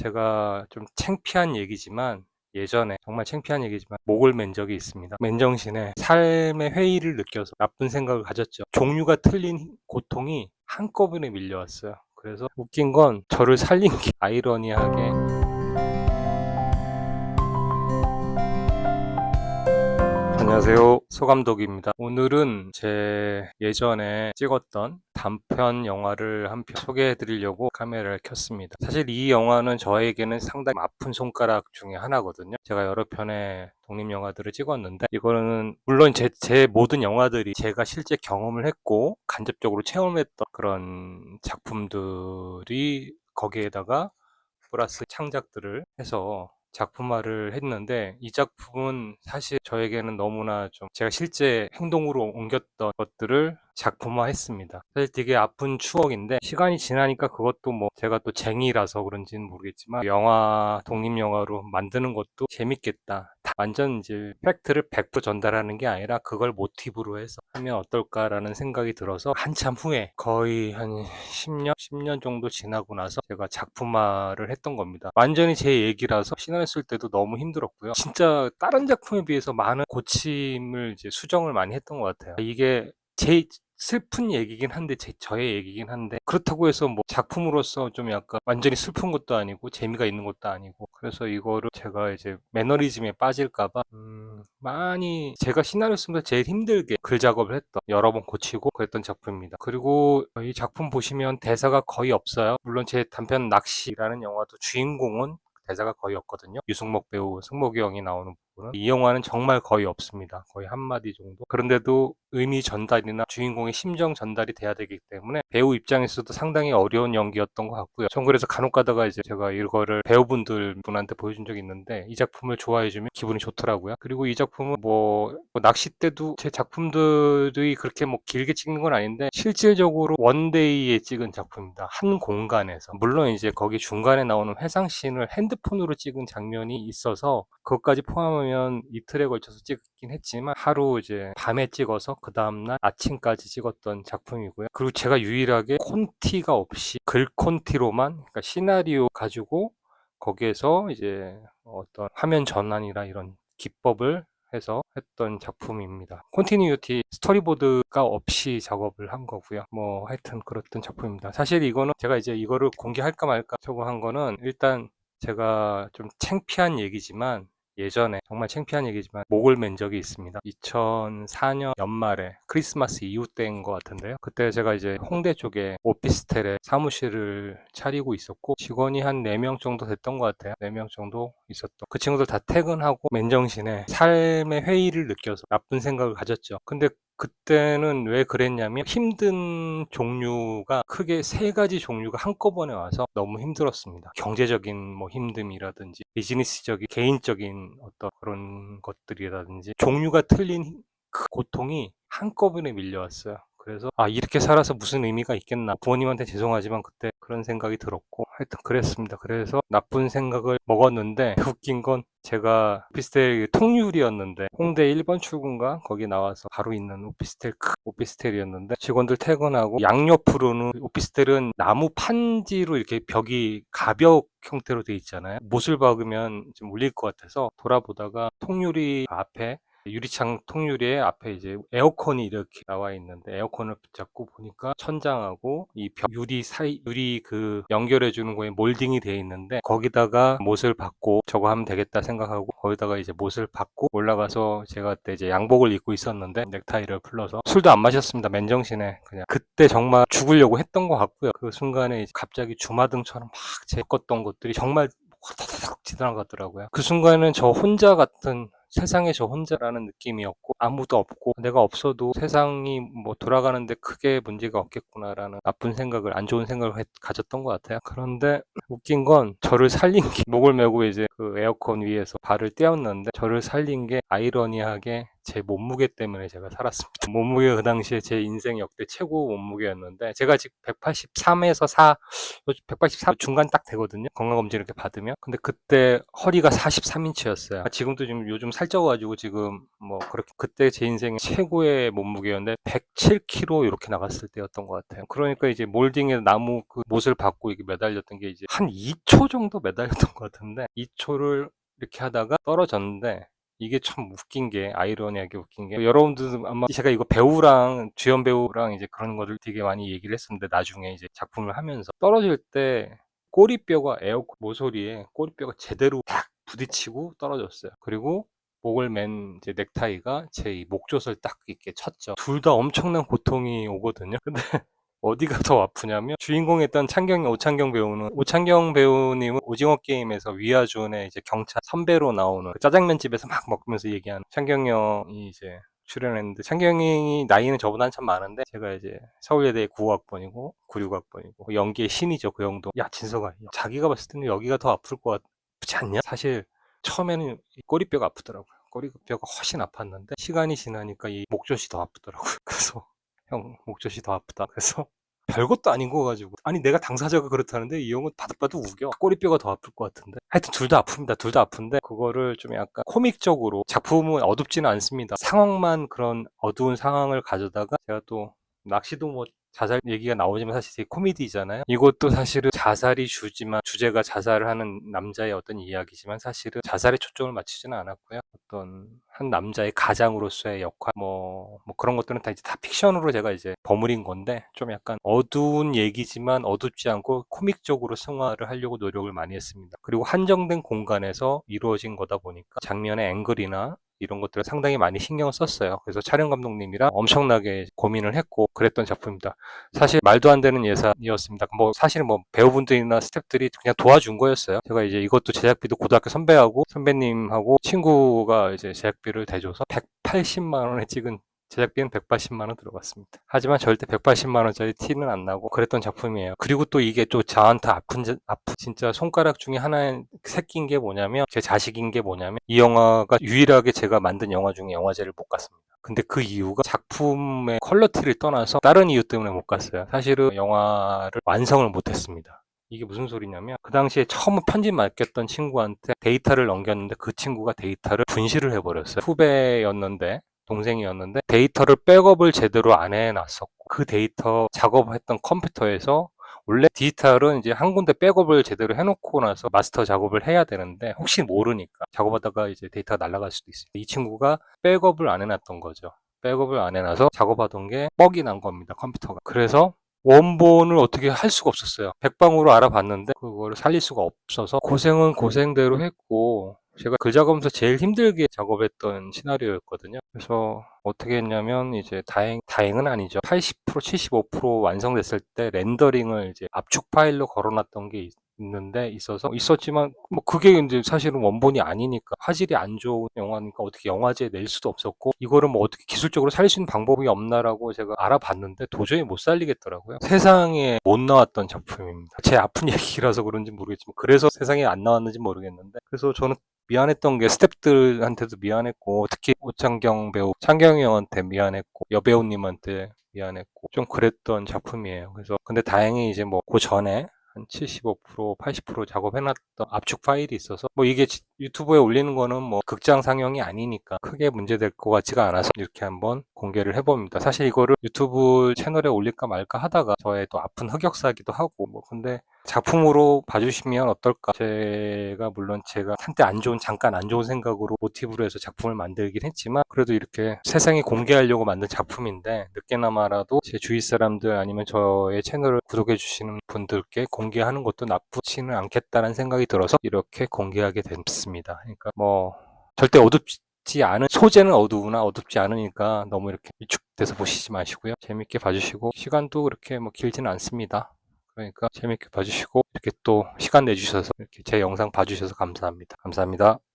제가 좀 창피한 얘기지만 예전에 정말 창피한 얘기지만 목을 맨 적이 있습니다. 맨정신에 삶의 회의를 느껴서 나쁜 생각을 가졌죠. 종류가 틀린 고통이 한꺼번에 밀려왔어요. 그래서 웃긴 건 저를 살린 게 아이러니하게 안녕하세요. 소감독입니다. 오늘은 제 예전에 찍었던 단편 영화를 한 편 소개해 드리려고 카메라를 켰습니다. 사실 이 영화는 저에게는 상당히 아픈 손가락 중에 하나거든요. 제가 여러 편의 독립 영화들을 찍었는데 이거는 물론 제, 제 모든 영화들이 제가 실제 경험을 했고 간접적으로 체험했던 그런 작품들이 거기에다가 플러스 창작들을 해서 작품화를 했는데 이 작품은 사실 저에게는 너무나 좀 제가 실제 행동으로 옮겼던 것들을 작품화했습니다. 사실 되게 아픈 추억인데 시간이 지나니까 그것도 뭐 제가 또 쟁이라서 그런지는 모르겠지만 영화 독립 영화로 만드는 것도 재밌겠다. 다 완전 이제 팩트를 100% 전달하는 게 아니라 그걸 모티브로 해서 하면 어떨까라는 생각이 들어서 한참 후에 거의 한 10년, 10년 정도 지나고 나서 제가 작품화를 했던 겁니다. 완전히 제 얘기라서 쓸 때도 너무 힘들었고요. 진짜 다른 작품에 비해서 많은 고침을 이제 수정을 많이 했던 것 같아요. 이게 제 슬픈 얘기긴 한데 제 저의 얘기긴 한데 그렇다고 해서 뭐 작품으로서 좀 약간 완전히 슬픈 것도 아니고 재미가 있는 것도 아니고 그래서 이거를 제가 이제 매너리즘에 빠질까봐 음, 많이 제가 시나리오 쓰면서 제일 힘들게 글 작업을 했던 여러 번 고치고 그랬던 작품입니다. 그리고 이 작품 보시면 대사가 거의 없어요. 물론 제 단편 낚시라는 영화도 주인공은 대사가 거의 없거든요. 유승목 배우 승목이 형이 나오는 부분은 이 영화는 정말 거의 없습니다. 거의 한마디 정도. 그런데도 의미 전달이나 주인공의 심정 전달이 돼야 되기 때문에 배우 입장에서도 상당히 어려운 연기였던 것 같고요. 전 그래서 간혹 가다가 이제 제가 이거를 배우분들 분한테 보여준 적이 있는데 이 작품을 좋아해주면 기분이 좋더라고요. 그리고 이 작품은 뭐, 뭐 낚시 때도 제 작품들이 그렇게 뭐 길게 찍는 건 아닌데 실질적으로 원데이에 찍은 작품입니다. 한 공간에서. 물론 이제 거기 중간에 나오는 회상씬을 핸드폰으로 찍은 장면이 있어서 그것까지 포함하면 이틀에 걸쳐서 찍긴 했지만 하루 이제 밤에 찍어서 그 다음날 아침까지 찍었던 작품이고요. 그리고 제가 유일하게 콘티가 없이 글 콘티로만 그러니까 시나리오 가지고 거기에서 이제 어떤 화면 전환이나 이런 기법을 해서 했던 작품입니다. 콘티뉴티 스토리보드가 없이 작업을 한 거고요. 뭐 하여튼 그랬던 작품입니다. 사실 이거는 제가 이제 이거를 공개할까 말까 저거 한 거는 일단 제가 좀 창피한 얘기지만 예전에 정말 창피한 얘기지만 목을 맨 적이 있습니다. 2004년 연말에 크리스마스 이후 때인 것 같은데요. 그때 제가 이제 홍대 쪽에 오피스텔에 사무실을 차리고 있었고 직원이 한 4명 정도 됐던 것 같아요. 4명 정도 있었던. 그 친구들 다 퇴근하고 맨정신에 삶의 회의를 느껴서 나쁜 생각을 가졌죠. 근데 그때는 왜 그랬냐면 힘든 종류가 크게 세 가지 종류가 한꺼번에 와서 너무 힘들었습니다. 경제적인 뭐 힘듦이라든지 비즈니스적인 개인적인 어떤 그런 것들이라든지 종류가 틀린 그 고통이 한꺼번에 밀려왔어요. 그래서 아 이렇게 살아서 무슨 의미가 있겠나 부모님한테 죄송하지만 그때 그런 생각이 들었고 하여튼 그랬습니다. 그래서 나쁜 생각을 먹었는데 웃긴 건 제가 오피스텔 통유리였는데 홍대 1번 출구인가? 거기 나와서 바로 있는 오피스텔 큰 오피스텔이었는데 직원들 퇴근하고 양옆으로는 오피스텔은 나무 판지로 이렇게 벽이 가벽 형태로 돼 있잖아요. 못을 박으면 좀 울릴 것 같아서 돌아보다가 통유리 앞에 유리창 통유리에 앞에 이제 에어컨이 이렇게 나와 있는데 에어컨을 붙잡고 보니까 천장하고 이 벽 유리 사이 유리 그 연결해 주는 거에 몰딩이 되어 있는데 거기다가 못을 받고 저거 하면 되겠다 생각하고 거기다가 이제 못을 받고 올라가서 제가 그때 이제 양복을 입고 있었는데 넥타이를 풀러서 술도 안 마셨습니다 맨정신에. 그냥 그때 정말 죽으려고 했던 것 같고요. 그 순간에 갑자기 주마등처럼 막 제꼈던 것들이 정말 호다닥 지나가더라고요. 그 순간은 저 혼자 같은 세상에 저 혼자라는 느낌이었고 아무도 없고 내가 없어도 세상이 뭐 돌아가는데 크게 문제가 없겠구나라는 나쁜 생각을 안 좋은 생각을 했- 가졌던 것 같아요. 그런데 웃긴 건 저를 살린 게 목을 메고 이제 그 에어컨 위에서 발을 떼었는데 저를 살린 게 아이러니하게 제 몸무게 때문에 제가 살았습니다. 몸무게가 그 당시에 제 인생 역대 최고 몸무게였는데 제가 지금 183에서 4, 183 중간 딱 되거든요. 건강검진 이렇게 받으면. 근데 그때 허리가 43인치였어요. 지금도 지금 요즘 살쪄가지고 지금 뭐 그렇게 그때 제 인생 최고의 몸무게였는데 107kg 이렇게 나갔을 때였던 것 같아요. 그러니까 이제 몰딩에 나무 그 못을 받고 이게 매달렸던 게 이제 한 2초 정도 매달렸던 것 같은데 2초를 이렇게 하다가 떨어졌는데 이게 참 웃긴 게 아이러니하게 웃긴 게 여러분들도 아마 제가 이거 배우랑 주연 배우랑 이제 그런 거를 되게 많이 얘기를 했었는데 나중에 이제 작품을 하면서 떨어질 때 꼬리뼈가 에어컨 모서리에 꼬리뼈가 제대로 딱 부딪히고 떨어졌어요. 그리고 목을 맨 이제 넥타이가 제 이 목젖을 딱 이렇게 쳤죠. 둘 다 엄청난 고통이 오거든요. 근데 어디가 더 아프냐면 주인공 했던 창경 오창경 배우는 오창경 배우님은 오징어 게임에서 위아준의 이제 경찰 선배로 나오는 그 짜장면 집에서 막 먹으면서 얘기하는 창경 형이 이제 출연했는데 창경이 나이는 저보다 한참 많은데 제가 이제 서울예대 9학번이고 96학번이고 연기의 신이죠 그 형도. 야 진석아 자기가 봤을 때는 여기가 더 아플 것 같지 않냐? 사실 처음에는 이 꼬리뼈가 아프더라고요. 꼬리뼈가 훨씬 아팠는데 시간이 지나니까 이 목젖이 더 아프더라고요. 그래서 형 목젖이 더 아프다. 그래서 별것도 아닌 거 가지고. 아니 내가 당사자가 그렇다는데 이 형은 바득바득 우겨. 꼬리뼈가 더 아플 것 같은데. 하여튼 둘 다 아픕니다. 둘 다 아픈데 그거를 좀 약간 코믹적으로 작품은 어둡지는 않습니다. 상황만 그런 어두운 상황을 가져다가 제가 또 낚시도 뭐 자살 얘기가 나오지만 사실 되게 코미디잖아요. 이것도 사실은 자살이 주지만 주제가 자살을 하는 남자의 어떤 이야기지만 사실은 자살에 초점을 맞추지는 않았고요. 어떤 한 남자의 가장으로서의 역할 뭐, 뭐 그런 것들은 다 이제 다 픽션으로 제가 이제 버무린 건데 좀 약간 어두운 얘기지만 어둡지 않고 코믹적으로 승화를 하려고 노력을 많이 했습니다. 그리고 한정된 공간에서 이루어진 거다 보니까 장면의 앵글이나 이런 것들을 상당히 많이 신경을 썼어요. 그래서 촬영 감독님이랑 엄청나게 고민을 했고 그랬던 작품입니다. 사실 말도 안 되는 예산이었습니다. 뭐 사실 뭐 배우분들이나 스태프들이 그냥 도와준 거였어요. 제가 이제 이것도 제작비도 고등학교 선배하고 선배님하고 친구가 이제 제작비를 대줘서 180만 원에 찍은 제작비는 180만 원 들어갔습니다. 하지만 절대 180만 원짜리 티는 안 나고 그랬던 작품이에요. 그리고 또 이게 또 저한테 아픈 아픈 진짜 손가락 중에 하나의 새낀 게 뭐냐면 제 자식인 게 뭐냐면 이 영화가 유일하게 제가 만든 영화 중에 영화제를 못 갔습니다. 근데 그 이유가 작품의 퀄리티를 떠나서 다른 이유 때문에 못 갔어요. 사실은 영화를 완성을 못 했습니다. 이게 무슨 소리냐면 그 당시에 처음 편집 맡겼던 친구한테 데이터를 넘겼는데 그 친구가 데이터를 분실을 해버렸어요. 후배였는데 동생이었는데 데이터를 백업을 제대로 안 해놨었고 그 데이터 작업했던 컴퓨터에서 원래 디지털은 이제 한 군데 백업을 제대로 해놓고 나서 마스터 작업을 해야 되는데 혹시 모르니까 작업하다가 이제 데이터가 날아갈 수도 있어요. 이 친구가 백업을 안 해놨던 거죠. 백업을 안 해놔서 작업하던 게 뻑이 난 겁니다. 컴퓨터가. 그래서 원본을 어떻게 할 수가 없었어요. 백방으로 알아봤는데 그거를 살릴 수가 없어서 고생은 고생대로 했고 제가 글 작업하면서 제일 힘들게 작업했던 시나리오였거든요. 그래서 어떻게 했냐면 이제 다행 다행은 아니죠. 80% 75% 완성됐을 때 렌더링을 이제 압축 파일로 걸어놨던 게 있, 있는데 있어서 있었지만 뭐 그게 이제 사실은 원본이 아니니까 화질이 안 좋은 영화니까 어떻게 영화제에 낼 수도 없었고 이거를 뭐 어떻게 기술적으로 살릴 수 있는 방법이 없나라고 제가 알아봤는데 도저히 못 살리겠더라고요. 세상에 못 나왔던 작품입니다. 제 아픈 얘기라서 그런지 모르겠지만 그래서 세상에 안 나왔는지 모르겠는데 그래서 저는 미안했던 게 스탭들한테도 미안했고 특히 오창경 배우 창경이 형한테 미안했고 여배우님한테 미안했고 좀 그랬던 작품이에요. 그래서 근데 다행히 이제 뭐 그 전에 한 75%, 80% 작업해놨던 압축 파일이 있어서 뭐 이게 유튜브에 올리는 거는 뭐 극장 상영이 아니니까 크게 문제될 것 같지가 않아서 이렇게 한번 공개를 해봅니다. 사실 이거를 유튜브 채널에 올릴까 말까 하다가 저의 또 아픈 흑역사기도 하고 뭐 근데 작품으로 봐주시면 어떨까? 제가 물론 제가 한때 안 좋은 잠깐 안 좋은 생각으로 모티브로 해서 작품을 만들긴 했지만 그래도 이렇게 세상에 공개하려고 만든 작품인데 늦게나마라도 제 주위 사람들 아니면 저의 채널을 구독해 주시는 분들께 공개하는 것도 나쁘지는 않겠다는 생각이 들어서 이렇게 공개하게 됐습니다. 그러니까 뭐 절대 어둡지 않은 소재는 어두우나 어둡지 않으니까 너무 이렇게 위축돼서 보시지 마시고요. 재밌게 봐주시고 시간도 그렇게 뭐 길지는 않습니다 그러니까 재밌게 봐주시고 이렇게 또 시간 내주셔서 이렇게 제 영상 봐주셔서 감사합니다. 감사합니다.